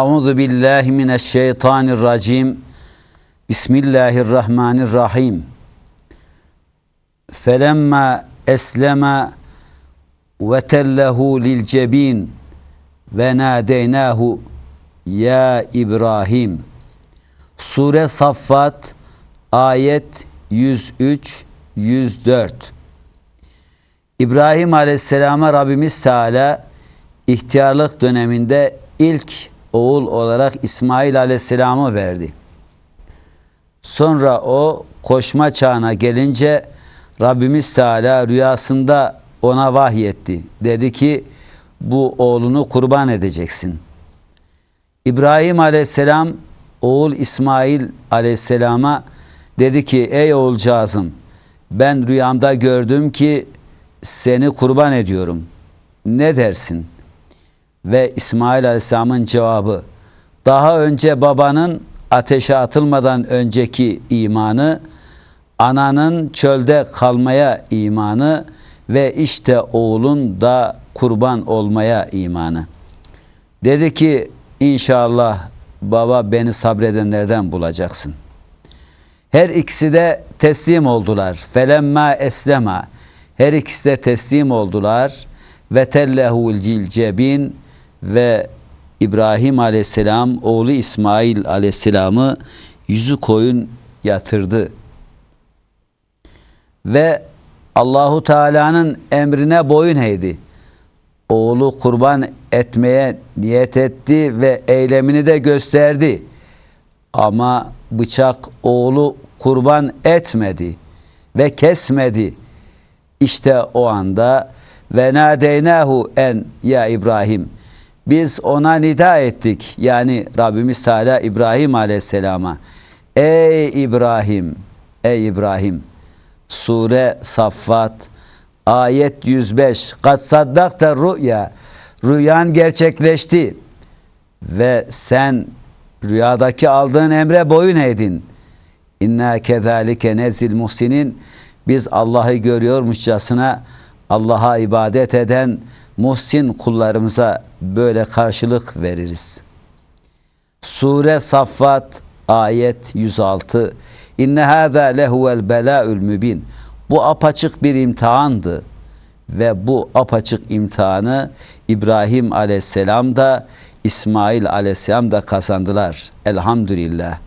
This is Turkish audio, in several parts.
Euzu billahi mineşşeytanirracim. Bismillahirrahmanirrahim. Felemma eslema ve tellehu lil cebin ve nadeynahu ya İbrahim. Sure Saffat ayet 103 104. İbrahim Aleyhisselam'a Rabbimiz Teala ihtiyarlık döneminde ilk oğul olarak İsmail Aleyhisselam'ı verdi. Sonra o koşma çağına gelince Rabbimiz Teala rüyasında ona vahyetti. Dedi ki bu oğlunu kurban edeceksin. İbrahim Aleyhisselam oğul İsmail Aleyhisselam'a dedi ki ey oğulcağızım ben rüyamda gördüm ki seni kurban ediyorum. Ne dersin? Ve İsmail Aleyhisselam'ın cevabı daha önce babanın ateşe atılmadan önceki imanı, ananın çölde kalmaya imanı ve işte oğlun da kurban olmaya imanı. Dedi ki inşallah baba beni sabredenlerden bulacaksın. Her ikisi de teslim oldular. Felemma eslema. Her ikisi de teslim oldular. Ve tellehul cilcebin ve İbrahim aleyhisselam oğlu İsmail aleyhisselamı yüzü koyun yatırdı. Ve Allahu Teala'nın emrine boyun eğdi. Oğlu kurban etmeye niyet etti ve eylemini de gösterdi. Ama bıçak oğlu kurban etmedi ve kesmedi. İşte o anda ve nadeynahu en ya İbrahim biz ona nida ettik. Yani Rabbimiz Teala İbrahim Aleyhisselam'a. Ey İbrahim, ey İbrahim. Sure Saffat ayet 105. Kat saddakta rüya. Rüyan gerçekleşti. Ve sen rüyadaki aldığın emre boyun eğdin. İnna kezalike nezil muhsinin biz Allah'ı görüyormuşçasına Allah'a ibadet eden muhsin kullarımıza böyle karşılık veririz. Sure Saffat ayet 106 İnne hâzâ lehuvel belâül mübin Bu apaçık bir imtihandı ve bu apaçık imtihanı İbrahim aleyhisselam da İsmail aleyhisselam da kazandılar. Elhamdülillah.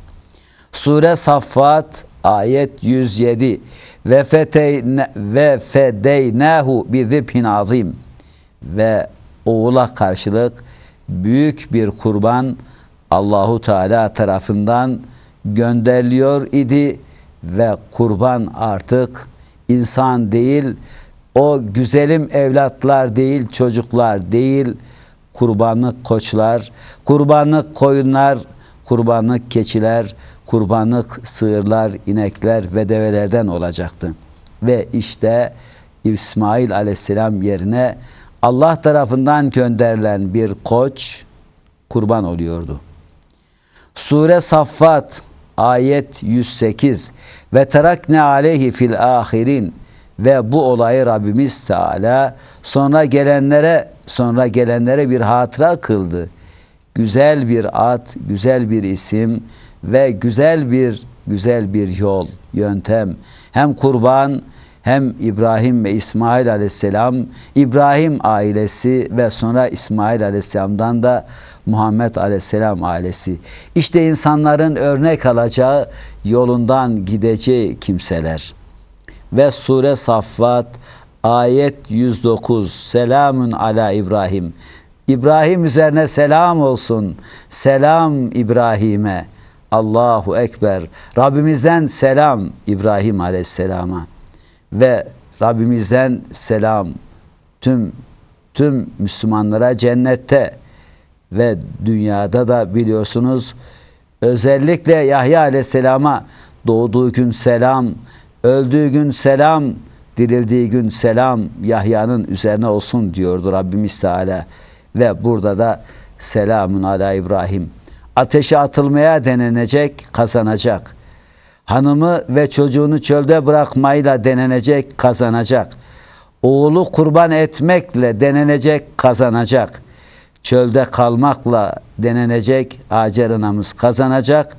Sure Saffat ayet 107 ve fedeynahu bi zibhin azim ve oğula karşılık büyük bir kurban Allahu Teala tarafından gönderiliyor idi ve kurban artık insan değil o güzelim evlatlar değil çocuklar değil kurbanlık koçlar kurbanlık koyunlar kurbanlık keçiler kurbanlık sığırlar inekler ve develerden olacaktı. Ve işte İsmail aleyhisselam yerine Allah tarafından gönderilen bir koç kurban oluyordu. Sure Saffat ayet 108 ve terakne aleyhi fil ahirin ve bu olayı Rabbimiz Teala sonra gelenlere sonra gelenlere bir hatıra kıldı. Güzel bir ad, güzel bir isim ve güzel bir güzel bir yol, yöntem. Hem kurban hem İbrahim ve İsmail aleyhisselam, İbrahim ailesi ve sonra İsmail aleyhisselamdan da Muhammed aleyhisselam ailesi. İşte insanların örnek alacağı yolundan gideceği kimseler. Ve sure Saffat ayet 109 Selamun ala İbrahim. İbrahim üzerine selam olsun. Selam İbrahim'e. Allahu Ekber. Rabbimizden selam İbrahim Aleyhisselam'a ve Rabbimizden selam tüm tüm Müslümanlara cennette ve dünyada da biliyorsunuz özellikle Yahya Aleyhisselam'a doğduğu gün selam, öldüğü gün selam, dirildiği gün selam Yahya'nın üzerine olsun diyordu Rabbimiz Teala. Ve burada da selamun ala İbrahim. Ateşe atılmaya denenecek, kazanacak. Hanımı ve çocuğunu çölde bırakmayla denenecek, kazanacak. Oğlu kurban etmekle denenecek, kazanacak. çölde kalmakla denenecek. Hacer anamız kazanacak.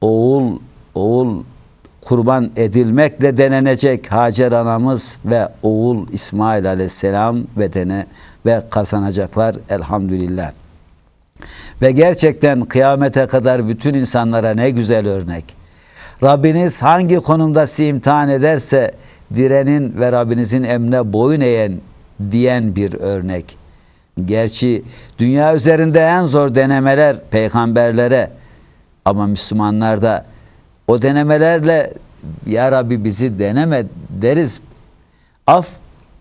Oğul oğul kurban edilmekle denenecek Hacer anamız ve oğul İsmail aleyhisselam ve dene ve kazanacaklar elhamdülillah. Ve gerçekten kıyamete kadar bütün insanlara ne güzel örnek. Rabbiniz hangi konumda sizi imtihan ederse direnin ve Rabbinizin emrine boyun eğen diyen bir örnek. Gerçi dünya üzerinde en zor denemeler peygamberlere ama Müslümanlar da o denemelerle ya Rabbi bizi deneme deriz. Af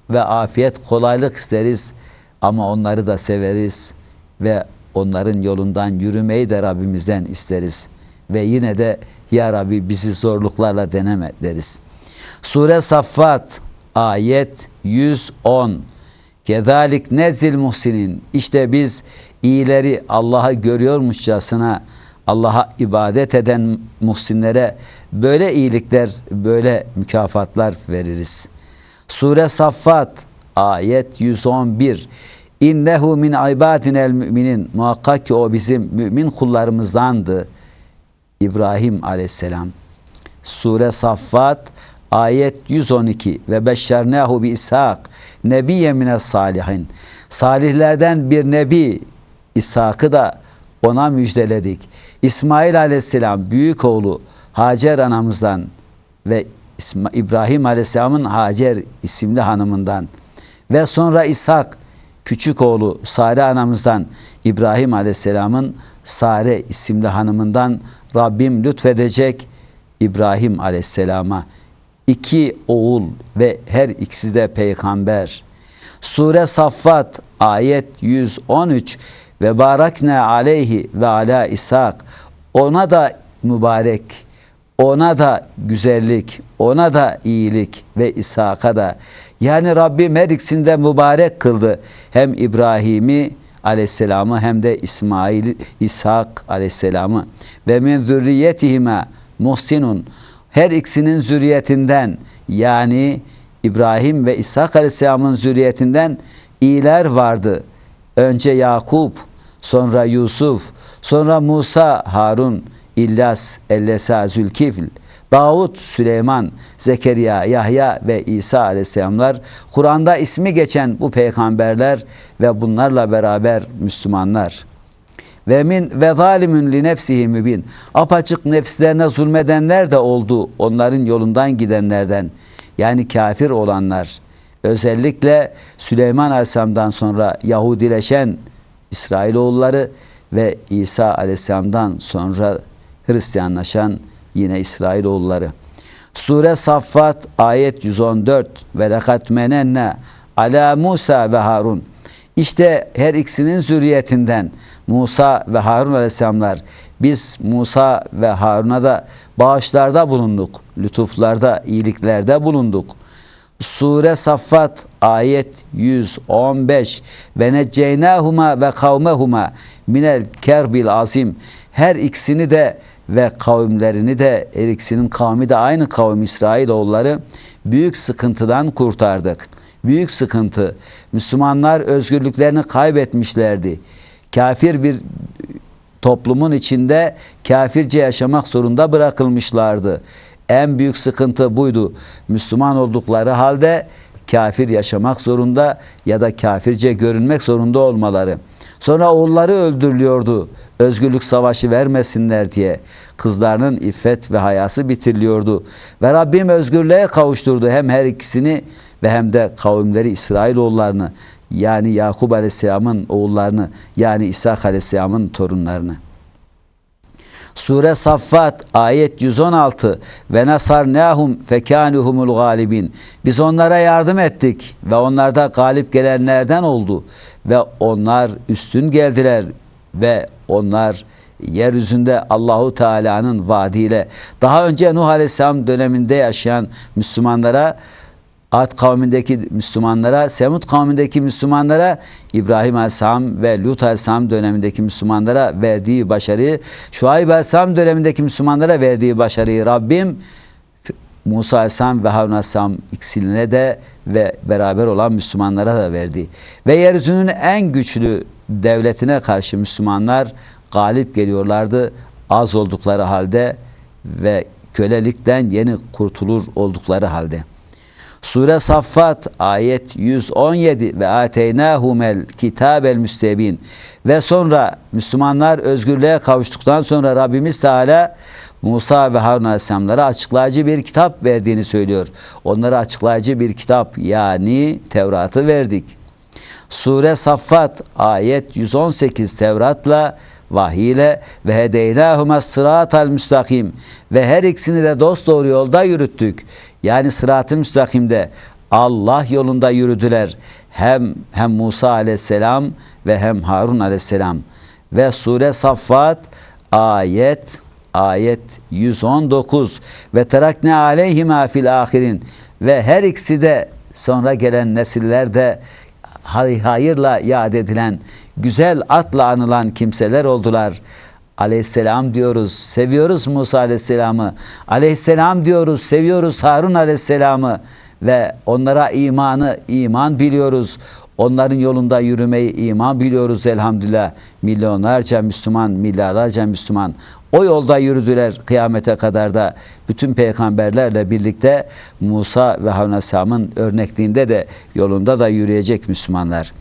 ve afiyet kolaylık isteriz ama onları da severiz ve onların yolundan yürümeyi de Rabbimizden isteriz. Ve yine de ya Rabbi bizi zorluklarla deneme deriz. Sure Saffat ayet 110 Kezalik nezil muhsinin işte biz iyileri Allah'a görüyormuşçasına Allah'a ibadet eden muhsinlere böyle iyilikler, böyle mükafatlar veririz. Sure Saffat ayet 111 İnnehu min ibadinel müminin muhakkak ki o bizim mümin kullarımızdandı. İbrahim aleyhisselam. Sure Saffat ayet 112 ve beşşernahu bi İshak nebiye mine salihin. Salihlerden bir nebi İshak'ı da ona müjdeledik. İsmail aleyhisselam büyük oğlu Hacer anamızdan ve İbrahim aleyhisselamın Hacer isimli hanımından ve sonra İshak küçük oğlu Sare anamızdan İbrahim aleyhisselamın Sare isimli hanımından Rabbim lütfedecek İbrahim aleyhisselama. İki oğul ve her ikisi de peygamber. Sure Saffat ayet 113 ve barakne aleyhi ve ala İshak. Ona da mübarek ona da güzellik ona da iyilik ve İshak'a da. Yani Rabbim her ikisinde mübarek kıldı. Hem İbrahim'i aleyhisselamı hem de İsmail İshak aleyhisselamı. Ve min zürriyetihime muhsinun. Her ikisinin zürriyetinden yani İbrahim ve İshak aleyhisselamın zürriyetinden iyiler vardı. Önce Yakup, sonra Yusuf, sonra Musa, Harun, İlyas, Ellesa, Zülkifl, Davut, Süleyman, Zekeriya, Yahya ve İsa aleyhisselamlar Kur'an'da ismi geçen bu peygamberler ve bunlarla beraber Müslümanlar. Ve min ve zalimun li nefsihi mübin. Apaçık nefslerine zulmedenler de oldu. Onların yolundan gidenlerden. Yani kafir olanlar. Özellikle Süleyman Aleyhisselam'dan sonra Yahudileşen İsrailoğulları ve İsa Aleyhisselam'dan sonra Hristiyanlaşan yine İsrailoğulları. Sure Saffat ayet 114 ve lekat menenne ala Musa ve Harun. İşte her ikisinin zürriyetinden Musa ve Harun aleyhisselamlar biz Musa ve Harun'a da bağışlarda bulunduk. Lütuflarda, iyiliklerde bulunduk. Sure Saffat ayet 115 ve necceynahuma ve kavmehuma minel kerbil azim her ikisini de ve kavimlerini de her ikisinin kavmi de aynı kavim İsrailoğulları büyük sıkıntıdan kurtardık. Büyük sıkıntı. Müslümanlar özgürlüklerini kaybetmişlerdi. Kafir bir toplumun içinde kafirce yaşamak zorunda bırakılmışlardı. En büyük sıkıntı buydu. Müslüman oldukları halde kafir yaşamak zorunda ya da kafirce görünmek zorunda olmaları. Sonra oğulları öldürülüyordu. Özgürlük savaşı vermesinler diye. Kızlarının iffet ve hayası bitiriliyordu. Ve Rabbim özgürlüğe kavuşturdu hem her ikisini ve hem de kavimleri İsrailoğullarını yani Yakup Aleyhisselam'ın oğullarını yani İsa Aleyhisselam'ın torunlarını. Sure Saffat ayet 116 ve nasarnahum fekanuhumul galibin. Biz onlara yardım ettik ve onlar da galip gelenlerden oldu ve onlar üstün geldiler ve onlar yeryüzünde Allahu Teala'nın vaadiyle daha önce Nuh Aleyhisselam döneminde yaşayan Müslümanlara Ad kavmindeki Müslümanlara, Semud kavmindeki Müslümanlara, İbrahim Aleyhisselam ve Lut Aleyhisselam dönemindeki Müslümanlara verdiği başarıyı, Şuayb Aleyhisselam dönemindeki Müslümanlara verdiği başarıyı Rabbim Musa Aleyhisselam ve Harun Aleyhisselam ikisine de ve beraber olan Müslümanlara da verdi. Ve yeryüzünün en güçlü devletine karşı Müslümanlar galip geliyorlardı az oldukları halde ve kölelikten yeni kurtulur oldukları halde. Sure Saffat ayet 117 ve ateynahumel kitabel müstebin ve sonra Müslümanlar özgürlüğe kavuştuktan sonra Rabbimiz Teala Musa ve Harun Aleyhisselamlara açıklayıcı bir kitap verdiğini söylüyor. Onlara açıklayıcı bir kitap yani Tevrat'ı verdik. Sure Saffat ayet 118 Tevrat'la vahiyle ve hedeynâhume sıratal müstakim ve her ikisini de dost doğru yolda yürüttük. Yani sırat-ı müstakimde Allah yolunda yürüdüler. Hem hem Musa aleyhisselam ve hem Harun aleyhisselam. Ve sure Saffat ayet ayet 119 ve terakne aleyhima fil ahirin ve her ikisi de sonra gelen nesillerde hay- hayırla yad edilen, güzel atla anılan kimseler oldular. Aleyhisselam diyoruz, seviyoruz Musa Aleyhisselam'ı. Aleyhisselam diyoruz, seviyoruz Harun Aleyhisselam'ı ve onlara imanı, iman biliyoruz. Onların yolunda yürümeyi iman biliyoruz elhamdülillah. Milyonlarca Müslüman, milyarlarca Müslüman o yolda yürüdüler kıyamete kadar da bütün peygamberlerle birlikte Musa ve Aleyhisselam'ın örnekliğinde de yolunda da yürüyecek Müslümanlar.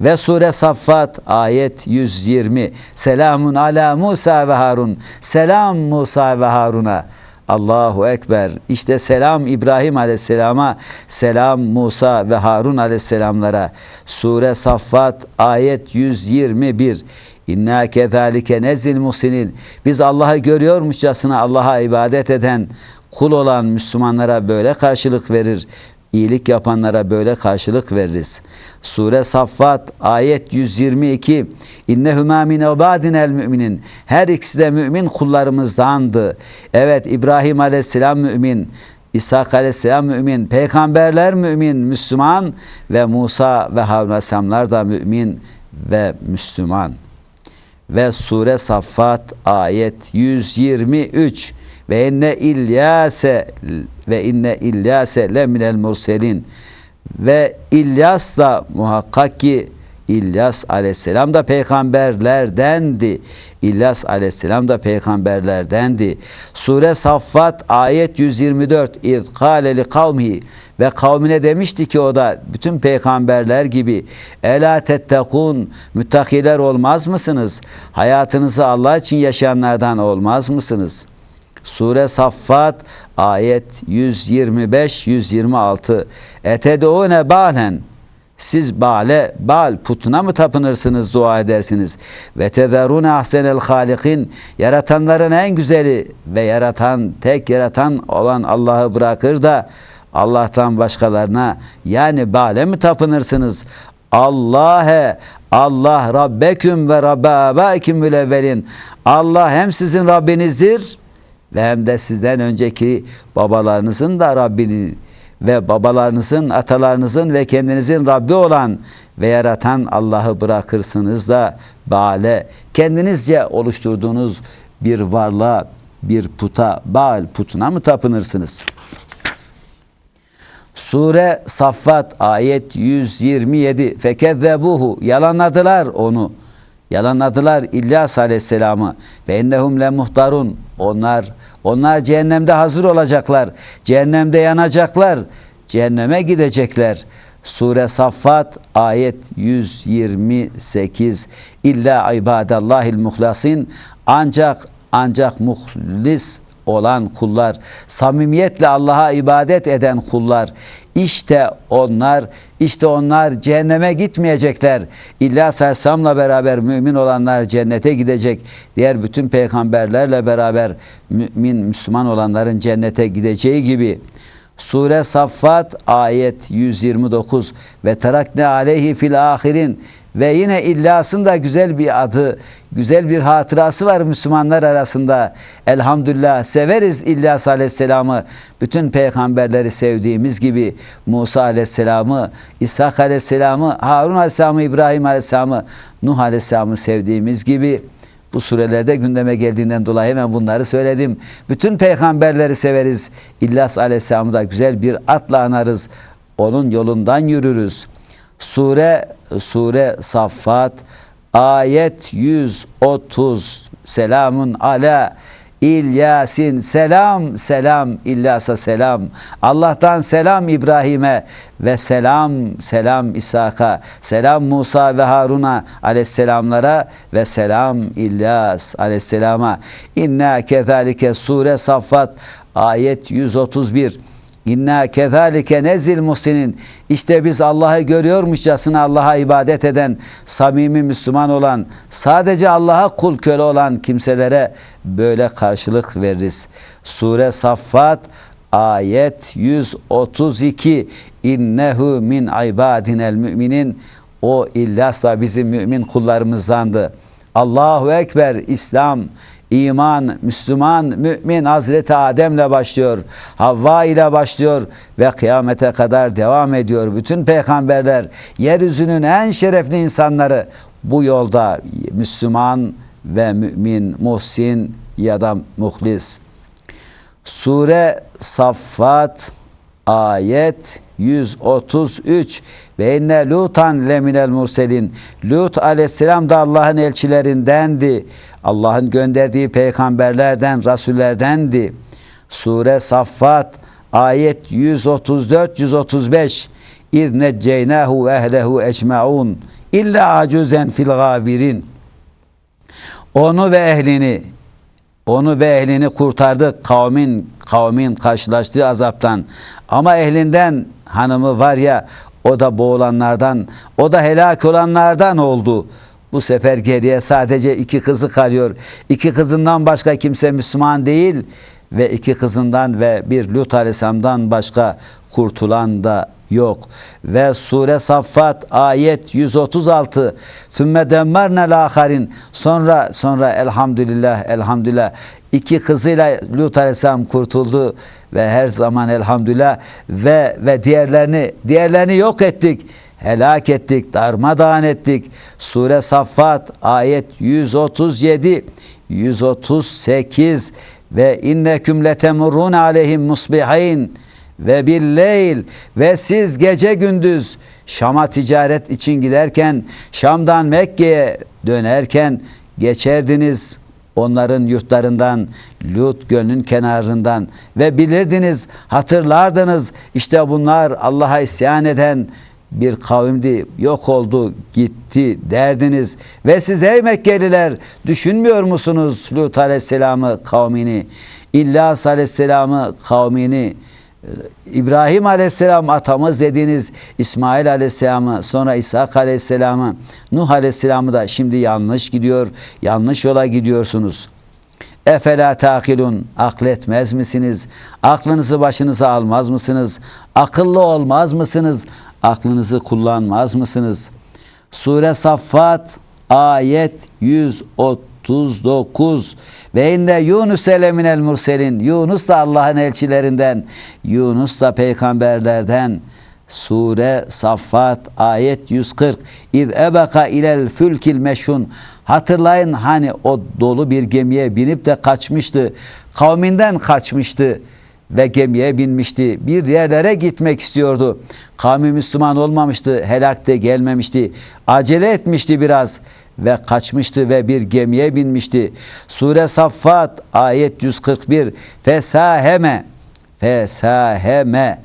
Ve sure Saffat ayet 120 Selamun ala Musa ve Harun Selam Musa ve Harun'a Allahu Ekber. İşte selam İbrahim Aleyhisselam'a, selam Musa ve Harun Aleyhisselamlara. Sure Saffat ayet 121. İnna kezalike nezil muhsinin. Biz Allah'ı görüyormuşçasına Allah'a ibadet eden, kul olan Müslümanlara böyle karşılık verir. İyilik yapanlara böyle karşılık veririz. Sure Saffat ayet 122 İnnehuma min ibadinel müminin Her ikisi de mümin kullarımızdandı. Evet İbrahim aleyhisselam mümin, İsa aleyhisselam mümin, peygamberler mümin, Müslüman ve Musa ve Harun aleyhisselamlar da mümin ve Müslüman. Ve Sure Saffat ayet 123 ve inne İlyase ve inne İlyase le minel murselin ve İlyas da muhakkak ki İlyas aleyhisselam da peygamberlerdendi. İlyas aleyhisselam da peygamberlerdendi. Sure Saffat ayet 124 İz kâle li kavmihi ve kavmine demişti ki o da bütün peygamberler gibi Ela tettekun müttakiler olmaz mısınız? Hayatınızı Allah için yaşayanlardan olmaz mısınız? Sure Saffat ayet 125-126 Etedeune balen siz Bale, Bal putuna mı tapınırsınız, dua edersiniz? Ve tezerune ahsenel halikin yaratanların en güzeli ve yaratan, tek yaratan olan Allah'ı bırakır da Allah'tan başkalarına yani Bale mi tapınırsınız? Allah'e Allah Rabbeküm ve Rabbe abaikum mülevvelin. Allah hem sizin Rabbinizdir ve hem de sizden önceki babalarınızın da Rabbini ve babalarınızın, atalarınızın ve kendinizin Rabbi olan ve yaratan Allah'ı bırakırsınız da Bale kendinizce oluşturduğunuz bir varlığa, bir puta, Baal putuna mı tapınırsınız? Sure Saffat ayet 127 fekezzebuhu yalanladılar onu. Yalanladılar İlyas Aleyhisselam'ı ve ennehum le muhtarun. Onlar onlar cehennemde hazır olacaklar. Cehennemde yanacaklar. Cehenneme gidecekler. Sure Saffat ayet 128 İlla ibadallahil muhlasin ancak ancak muhlis olan kullar, samimiyetle Allah'a ibadet eden kullar, işte onlar, işte onlar cehenneme gitmeyecekler. İlyas Aleyhisselam'la beraber mümin olanlar cennete gidecek. Diğer bütün peygamberlerle beraber mümin, Müslüman olanların cennete gideceği gibi. Sure Saffat ayet 129 ve terakne aleyhi fil ahirin ve yine İllas'ın da güzel bir adı, güzel bir hatırası var Müslümanlar arasında. Elhamdülillah severiz İlyas Aleyhisselam'ı. Bütün peygamberleri sevdiğimiz gibi Musa Aleyhisselam'ı, İsa Aleyhisselam'ı, Harun Aleyhisselam'ı, İbrahim Aleyhisselam'ı, Nuh Aleyhisselam'ı sevdiğimiz gibi bu surelerde gündeme geldiğinden dolayı hemen bunları söyledim. Bütün peygamberleri severiz. İlyas Aleyhisselam'ı da güzel bir atla anarız. Onun yolundan yürürüz. Sure Sure Saffat ayet 130 selamun ala İlyasin. Selam selam. İlyas'a selam. Allah'tan selam İbrahim'e ve selam selam İshak'a selam Musa ve Harun'a aleyhisselamlara ve selam İlyas aleyhisselama. İnna kezalike sure Saffat ayet 131 İnna kezalike nezil muhsinin. İşte biz Allah'ı görüyormuşçasına Allah'a ibadet eden, samimi Müslüman olan, sadece Allah'a kul köle olan kimselere böyle karşılık veririz. Sure Saffat ayet 132 İnnehu min ibadinel müminin o İlyas da bizim mümin kullarımızdandı. Allahu Ekber İslam İman, Müslüman, mümin Hazreti Adem'le başlıyor. Havva ile başlıyor ve kıyamete kadar devam ediyor. Bütün peygamberler, yeryüzünün en şerefli insanları bu yolda Müslüman ve mümin, muhsin ya da muhlis. Sure Saffat ayet 133 ve inne lutan leminel murselin. Lut aleyhisselam da Allah'ın elçilerindendi. Allah'ın gönderdiği peygamberlerden, rasullerdendi. Sure Saffat ayet 134 135 İz necceynahu ve ehlehu ecmaun. İlla acuzen fil gabirin onu ve ehlini onu ve ehlini kurtardı kavmin kavmin karşılaştığı azaptan. Ama ehlinden hanımı var ya o da boğulanlardan, o da helak olanlardan oldu. Bu sefer geriye sadece iki kızı kalıyor. İki kızından başka kimse Müslüman değil ve iki kızından ve bir Lut Aleyhisselam'dan başka kurtulan da yok. Ve sure Saffat ayet 136 Sümme demmarne laharin sonra sonra elhamdülillah elhamdülillah. İki kızıyla Lut Aleyhisselam kurtuldu ve her zaman elhamdülillah. Ve ve diğerlerini diğerlerini yok ettik helak ettik, darmadağın ettik. Sure Saffat ayet 137 138 ve inneküm letemurun aleyhim musbihin ve billeyl ve siz gece gündüz Şam'a ticaret için giderken Şam'dan Mekke'ye dönerken geçerdiniz onların yurtlarından Lut gölünün kenarından ve bilirdiniz hatırlardınız. İşte bunlar Allah'a isyan eden bir kavimdi yok oldu gitti derdiniz. Ve siz ey Mekkeliler düşünmüyor musunuz Lut Aleyhisselam'ı kavmini? İlyas Aleyhisselam'ı kavmini İbrahim Aleyhisselam atamız dediğiniz İsmail Aleyhisselam'ı sonra İshak Aleyhisselam'ı Nuh Aleyhisselam'ı da şimdi yanlış gidiyor yanlış yola gidiyorsunuz. Efela takilun akletmez misiniz? Aklınızı başınıza almaz mısınız? Akıllı olmaz mısınız? Aklınızı kullanmaz mısınız? Sure Saffat ayet 139 ve inne Yunus minel murselin. Yunus da Allah'ın elçilerinden. Yunus da peygamberlerden. Sure Saffat ayet 140 İz ebeka ilel fülkil meşhun. Hatırlayın hani o dolu bir gemiye binip de kaçmıştı. Kavminden kaçmıştı ve gemiye binmişti. Bir yerlere gitmek istiyordu. Kavmi Müslüman olmamıştı. Helak de gelmemişti. Acele etmişti biraz ve kaçmıştı ve bir gemiye binmişti. Sure Saffat ayet 141 Fesaheme Fesaheme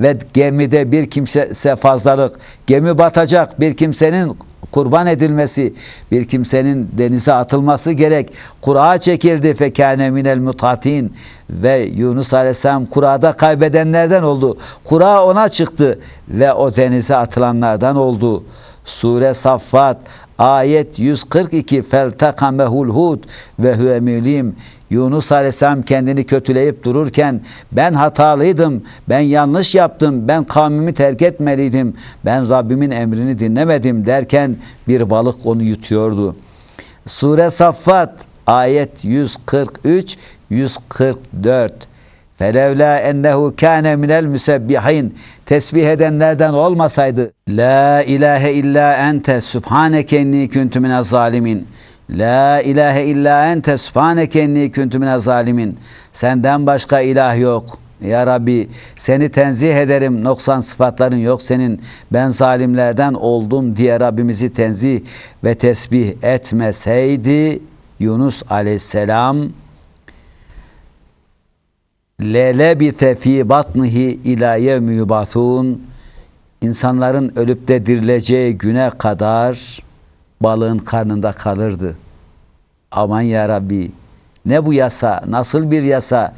ve gemide bir kimse fazlalık gemi batacak bir kimsenin kurban edilmesi, bir kimsenin denize atılması gerek. Kura çekildi fekâne minel mutatin ve Yunus Aleyhisselam kurada kaybedenlerden oldu. Kura ona çıktı ve o denize atılanlardan oldu. Sure Saffat ayet 142 feltakamehul hud ve huve mülim Yunus Aleyhisselam kendini kötüleyip dururken ben hatalıydım, ben yanlış yaptım, ben kavmimi terk etmeliydim, ben Rabbimin emrini dinlemedim derken bir balık onu yutuyordu. Sure Saffat ayet 143 144 Felevla ennehu kâne minel müsebbihin tesbih edenlerden olmasaydı la ilahe illa ente subhaneke inni kuntu minez zalimin La ilahe illa ente subhaneke inni kuntu minez zalimin. Senden başka ilah yok. Ya Rabbi seni tenzih ederim. Noksan sıfatların yok senin. Ben zalimlerden oldum diye Rabbimizi tenzih ve tesbih etmeseydi Yunus aleyhisselam lele bi tefi batnihi ila yevmi yubathun insanların ölüp de dirileceği güne kadar balığın karnında kalırdı. Aman ya Rabbi ne bu yasa nasıl bir yasa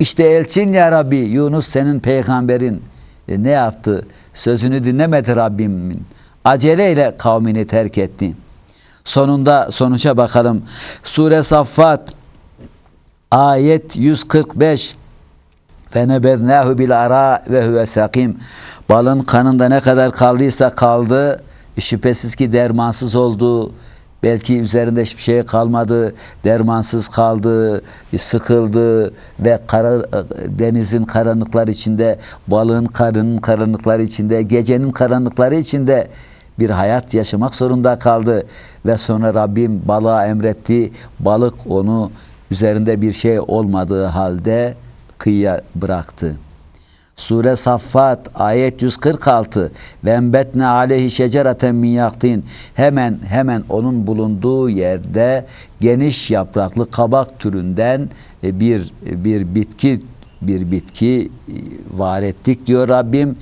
işte elçin ya Rabbi Yunus senin peygamberin E, ne yaptı sözünü dinlemedi Rabbimin aceleyle kavmini terk etti. Sonunda sonuca bakalım. Sure Saffat ayet 145 Ara ve huve sakim. Balın kanında ne kadar kaldıysa kaldı. Şüphesiz ki dermansız oldu. Belki üzerinde hiçbir şey kalmadı. Dermansız kaldı, sıkıldı ve kara, denizin karanlıkları içinde, balığın karının karanlıkları içinde, gecenin karanlıkları içinde bir hayat yaşamak zorunda kaldı. Ve sonra Rabbim balığa emretti. Balık onu üzerinde bir şey olmadığı halde kıyıya bıraktı. Sure Saffat ayet 146 ve embetne aleyhi şecereten min yaktin hemen hemen onun bulunduğu yerde geniş yapraklı kabak türünden e, bir bir bitki bir bitki e, var ettik diyor Rabbim.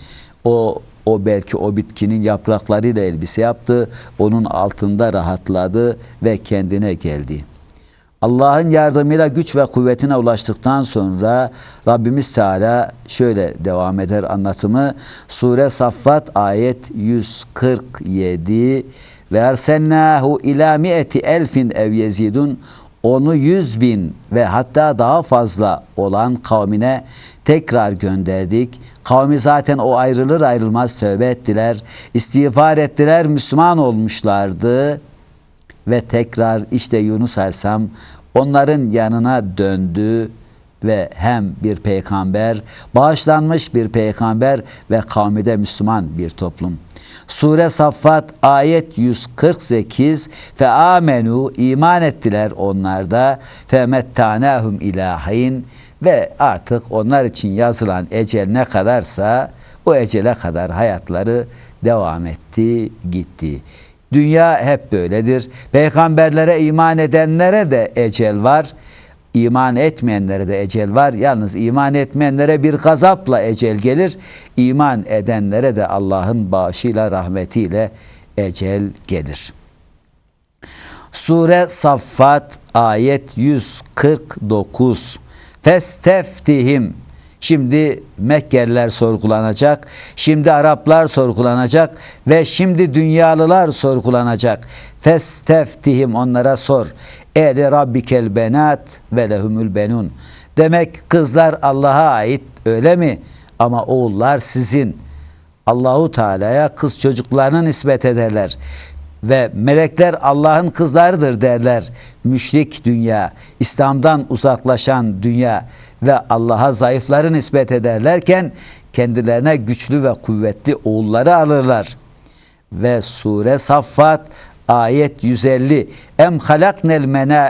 O o belki o bitkinin yapraklarıyla elbise yaptı. Onun altında rahatladı ve kendine geldi. Allah'ın yardımıyla güç ve kuvvetine ulaştıktan sonra Rabbimiz Teala şöyle devam eder anlatımı. Sure Saffat ayet 147 ve ersennahu ila mi'eti elfin ev yezidun onu yüz bin ve hatta daha fazla olan kavmine tekrar gönderdik. Kavmi zaten o ayrılır ayrılmaz tövbe ettiler, istiğfar ettiler, Müslüman olmuşlardı ve tekrar işte Yunus Aleyhisselam onların yanına döndü ve hem bir peygamber, bağışlanmış bir peygamber ve kavmi de Müslüman bir toplum. Sure Saffat ayet 148 fe amenu iman ettiler onlar da fe mettanahum ilahin ve artık onlar için yazılan ecel ne kadarsa o ecele kadar hayatları devam etti, gitti. Dünya hep böyledir. Peygamberlere iman edenlere de ecel var. İman etmeyenlere de ecel var. Yalnız iman etmeyenlere bir gazapla ecel gelir. İman edenlere de Allah'ın bağışıyla, rahmetiyle ecel gelir. Sure Saffat ayet 149. Festeftihim Şimdi Mekkeliler sorgulanacak, şimdi Araplar sorgulanacak ve şimdi dünyalılar sorgulanacak. Festeftihim onlara sor. Eli rabbikel benat ve lehumul benun. Demek kızlar Allah'a ait öyle mi? Ama oğullar sizin. Allahu Teala'ya kız çocuklarına nispet ederler ve melekler Allah'ın kızlarıdır derler. Müşrik dünya, İslam'dan uzaklaşan dünya ve Allah'a zayıfları nispet ederlerken kendilerine güçlü ve kuvvetli oğulları alırlar. Ve sure Saffat ayet 150 em halaknel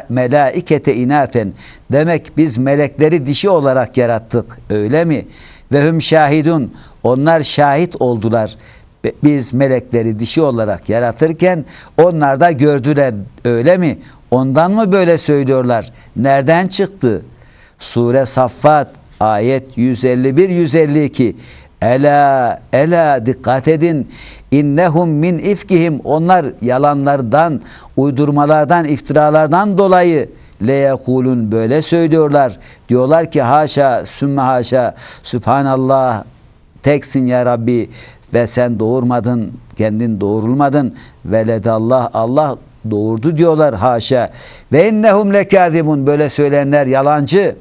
melaikete inafen demek biz melekleri dişi olarak yarattık öyle mi ve hüm şahidun onlar şahit oldular biz melekleri dişi olarak yaratırken onlar da gördüler öyle mi? Ondan mı böyle söylüyorlar? Nereden çıktı? Sure Saffat ayet 151 152 Ela ela dikkat edin. İnnehum min ifkihim. Onlar yalanlardan uydurmalardan iftiralardan dolayı leyekulun böyle söylüyorlar. Diyorlar ki haşa sümme haşa sübhanallah teksin ya Rabbi ve sen doğurmadın kendin doğurulmadın veledallah Allah doğurdu diyorlar haşa ve innehum lekâzimun böyle söyleyenler yalancı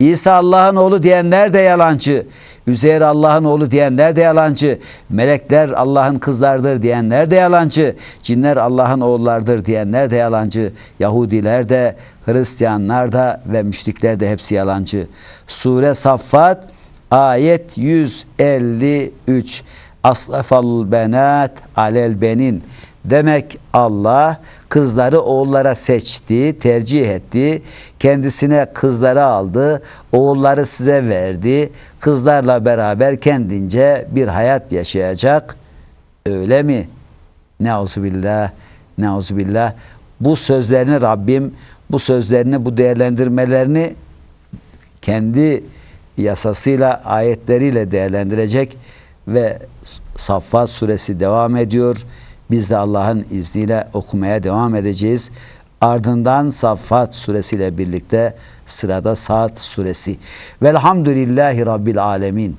İsa Allah'ın oğlu diyenler de yalancı. Üzeyr Allah'ın oğlu diyenler de yalancı. Melekler Allah'ın kızlardır diyenler de yalancı. Cinler Allah'ın oğullardır diyenler de yalancı. Yahudiler de, Hristiyanlar da ve müşrikler de hepsi yalancı. Sure Saffat ayet 153. Aslafal benat alel benin. Demek Allah kızları oğullara seçti, tercih etti. Kendisine kızları aldı, oğulları size verdi. Kızlarla beraber kendince bir hayat yaşayacak. Öyle mi? Neuzubillah, neuzubillah. Bu sözlerini Rabbim, bu sözlerini, bu değerlendirmelerini kendi yasasıyla, ayetleriyle değerlendirecek ve Saffat suresi devam ediyor. Biz de Allah'ın izniyle okumaya devam edeceğiz. Ardından Saffat suresiyle birlikte sırada Saat suresi. Velhamdülillahi Rabbil Alemin.